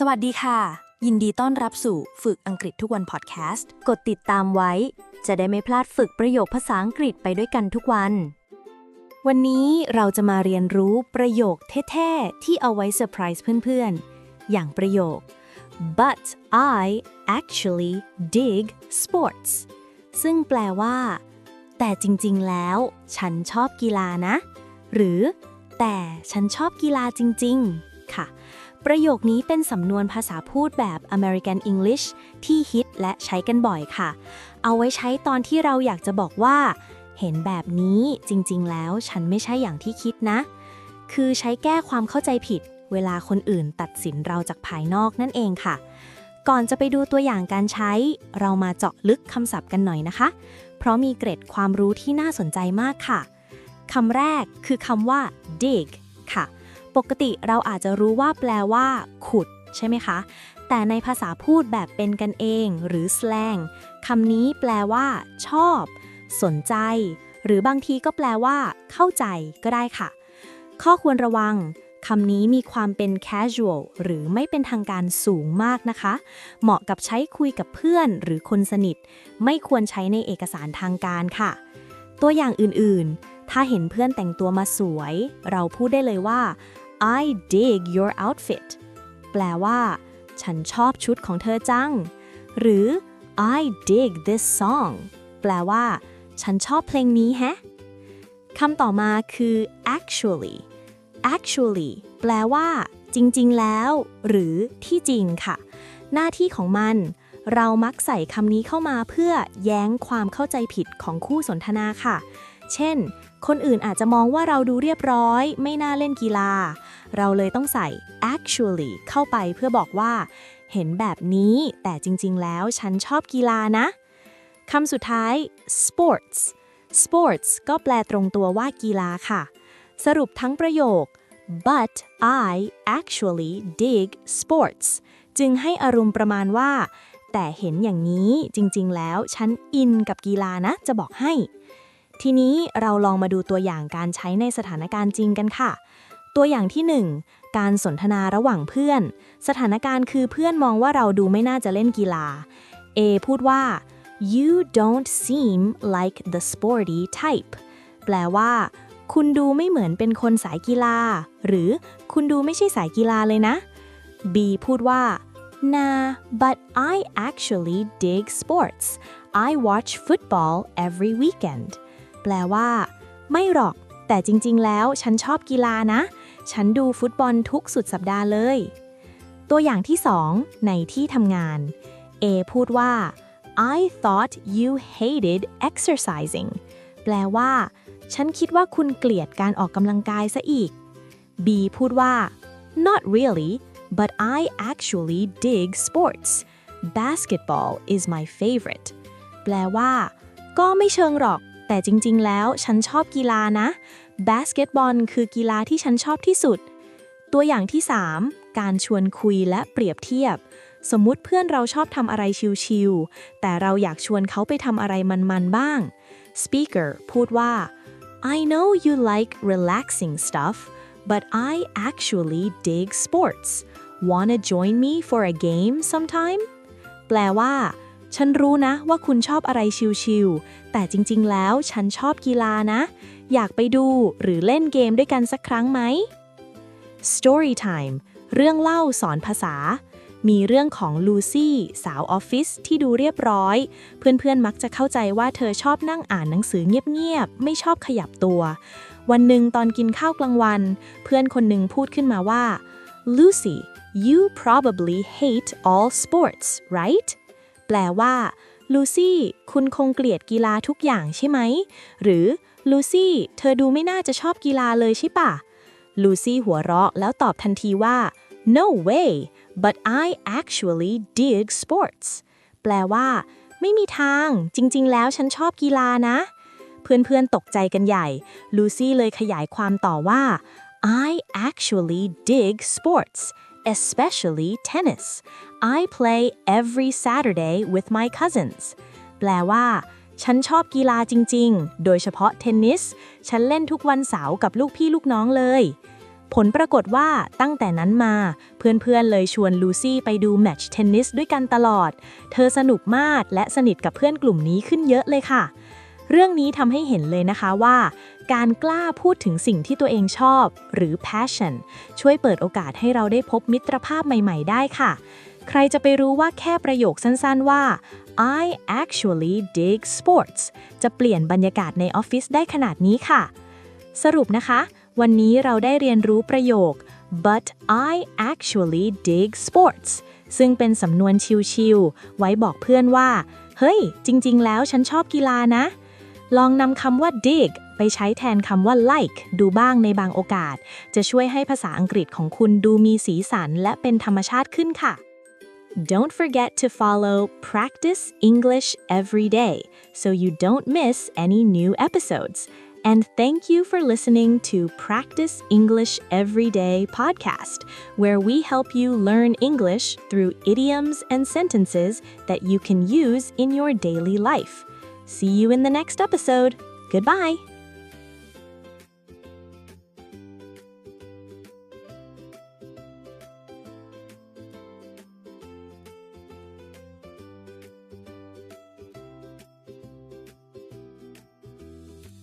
สวัสดีค่ะ ยินดีต้อนรับสู่ฝึกอังกฤษทุกวันพอดแคสต์ กดติดตามไว้ จะได้ไม่พลาดฝึกประโยคภาษาอังกฤษไปด้วยกันทุกวัน วันนี้เราจะมาเรียนรู้ประโยคเท่ๆ ที่เอาไว้เซอร์ไพรส์เพื่อนๆ อย่างประโยค but I actually dig sports ซึ่งแปลว่า แต่จริงๆ แล้ว ฉันชอบกีฬานะ หรือ แต่ฉันชอบกีฬาจริง ๆ ค่ะ ประโยคนี้เป็นสำนวนภาษาพูดแบบ American English ที่ฮิตและใช้กันบ่อยค่ะ เอาไว้ใช้ตอนที่เราอยากจะบอกว่า เห็นแบบนี้จริงๆ แล้วฉันไม่ใช่อย่างที่คิดนะ คือใช้แก้ความเข้าใจผิด เวลาคนอื่นตัดสินเราจากภายนอกนั่นเองค่ะ ก่อนจะไปดูตัวอย่างการใช้ เรามาเจาะลึกคำศัพท์กันหน่อยนะคะ เพราะมีเกร็ดความรู้ที่น่าสนใจมากค่ะคำแรกคือคำว่า dig ค่ะ ปกติเราอาจจะรู้ว่าแปลว่า ขุด ใช่ไหมคะ แต่ในภาษาพูดแบบเป็นกันเอง หรือ slang คำนี้แปลว่า ชอบ สนใจ หรือบางทีก็แปลว่า เข้าใจก็ได้ค่ะ ข้อควรระวังคำนี้มีความเป็น casual หรือไม่เป็นทางการสูงมากนะคะ เหมาะกับใช้คุยกับเพื่อนหรือคนสนิท ไม่ควรใช้ในเอกสารทางการค่ะ ตัวอย่างอื่นๆ ถ้าเห็นเพื่อนแต่งตัวมาสวย เราพูดได้เลยว่า I dig your outfit แปลว่า ฉันชอบชุดของเธอจัง หรือ I dig this song แปลว่า ฉันชอบเพลงนี้แฮะคำต่อมาคือ actually actually แปลว่า จริง ๆ แล้ว หรือที่จริงค่ะ หน้าที่ของมัน เรามักใส่คำนี้เข้ามาเพื่อแย้งความเข้าใจผิดของคู่สนทนาค่ะ เช่น คนอื่นอาจจะมองว่าเราดูเรียบร้อย ไม่น่าเล่นกีฬา เราเลยต้องใส่ actually เข้าไปเพื่อบอกว่า เห็นแบบนี้ แต่จริง ๆ แล้วฉันชอบกีฬานะคำสุดท้าย sports sports ก็แปลตรงตัวว่ากีฬาค่ะ สรุปทั้งประโยค but I actually dig sports จึงให้อารมณ์ประมาณว่า แต่เห็นอย่างนี้จริง ๆ แล้วฉันอินกับกีฬานะ จะบอกให้ ทีนี้เราลองมาดูตัวอย่างการใช้ในสถานการณ์จริงกันค่ะ ตัวอย่างที่ 1 การสนทนาระหว่างเพื่อน สถานการณ์คือเพื่อนมองว่าเราดูไม่น่าจะเล่นกีฬา A พูดว่า you don't seem like the sporty type แปลว่า คุณดูไม่เหมือนเป็นคนสายกีฬา หรือคุณดูไม่ใช่สายกีฬาเลยนะ B พูดว่า nah but I actually dig sports I watch football every weekend แปลว่า ไม่หรอก แต่จริง ๆ แล้วฉันชอบกีฬานะ ฉันดูฟุตบอลทุกสุดสัปดาห์เลย ตัวอย่างที่ 2 ในที่ทำงาน A พูดว่า I thought you hated exercising แปลว่า ฉันคิดว่าคุณเกลียดการออกกำลังกายซะอีก B พูดว่า not really but I actually dig sports basketball is my favorite แปลว่า ก็ไม่เชิงหรอก แต่จริง ๆ แล้วฉันชอบกีฬานะ บาสเกตบอลคือกีฬาที่ฉันชอบที่สุด ตัวอย่างที่ 3 การชวนคุยและเปรียบเทียบ สมมุติเพื่อนเราชอบทำอะไรชิลๆ แต่เราอยากชวนเขาไปทำอะไรมันๆ บ้าง Speaker พูดว่า I know you like relaxing stuff but I actually dig sports wanna join me for a game sometime แปลว่า ฉันรู้นะว่าคุณชอบอะไรชิลๆ แต่จริงๆ แล้วฉันชอบกีฬานะ อยากไปดูหรือเล่นเกมด้วยกันสักครั้งไหม Story time เรื่องเล่าสอนภาษา มีเรื่องของลูซี่ สาวออฟฟิศที่ดูเรียบร้อย เพื่อนๆ มักจะเข้าใจว่าเธอชอบนั่งอ่านหนังสือเงียบๆ ไม่ชอบขยับตัว วันหนึ่งตอนกินข้าวกลางวัน เพื่อนคนหนึ่งพูดขึ้นมาว่า Lucy you probably hate all sports right แปลว่าลูซี่คุณคงเกลียดกีฬาทุกอย่างใช่ไหม หรือลูซี่เธอดูไม่น่าจะชอบกีฬาเลยใช่ปะลูซี่หัวเราะแล้วตอบทันทีว่า no way but I actually dig sports แปลว่า ไม่มีทาง จริง ๆ แล้วฉันชอบกีฬานะ เพื่อน ๆ ตกใจกันใหญ่ ลูซี่เลยขยายความต่อว่า I actually dig sports especially tennis I play every Saturday with my cousins แปลว่า ฉันชอบกีฬาจริง ๆ โดยเฉพาะเทนนิส ฉันเล่นทุกวันเสาร์กับลูกพี่ลูกน้องเลย ผลปรากฏว่าตั้งแต่นั้นมา เพื่อนๆเลยชวนลูซี่ไปดูแมตช์เทนนิสด้วยกันตลอด เธอสนุกมากและสนิทกับเพื่อนกลุ่มนี้ขึ้นเยอะเลยค่ะ เรื่องนี้ทำให้เห็นเลยนะคะว่า การกล้าพูดถึงสิ่งที่ตัวเองชอบ หรือ passion ช่วยเปิดโอกาสให้เราได้พบมิตรภาพใหม่ ๆ ได้ค่ะ ใครจะไปรู้ว่าแค่ประโยคสั้นๆว่า I actually dig sports จะเปลี่ยนบรรยากาศในออฟฟิศได้ขนาดนี้ค่ะ สรุปนะคะ วันนี้เราได้เรียนรู้ประโยค but I actually dig sports ซึ่งเป็นสำนวนชิวๆไว้บอกเพื่อนว่า เฮ้ย จริง ๆ แล้วฉันชอบกีฬานะ ลองนำคำว่า dig ไปใช้แทนคำว่า like ดูบ้างในบางโอกาส จะช่วยให้ภาษาอังกฤษของคุณดูมีสีสันและเป็นธรรมชาติขึ้นค่ะ Don't forget to follow Practice English every day so you don't miss any new episodes. And thank you for listening to Practice English Everyday podcast, where we help you learn English through idioms and sentences that you can use in your daily life. See you in the next episode. Goodbye.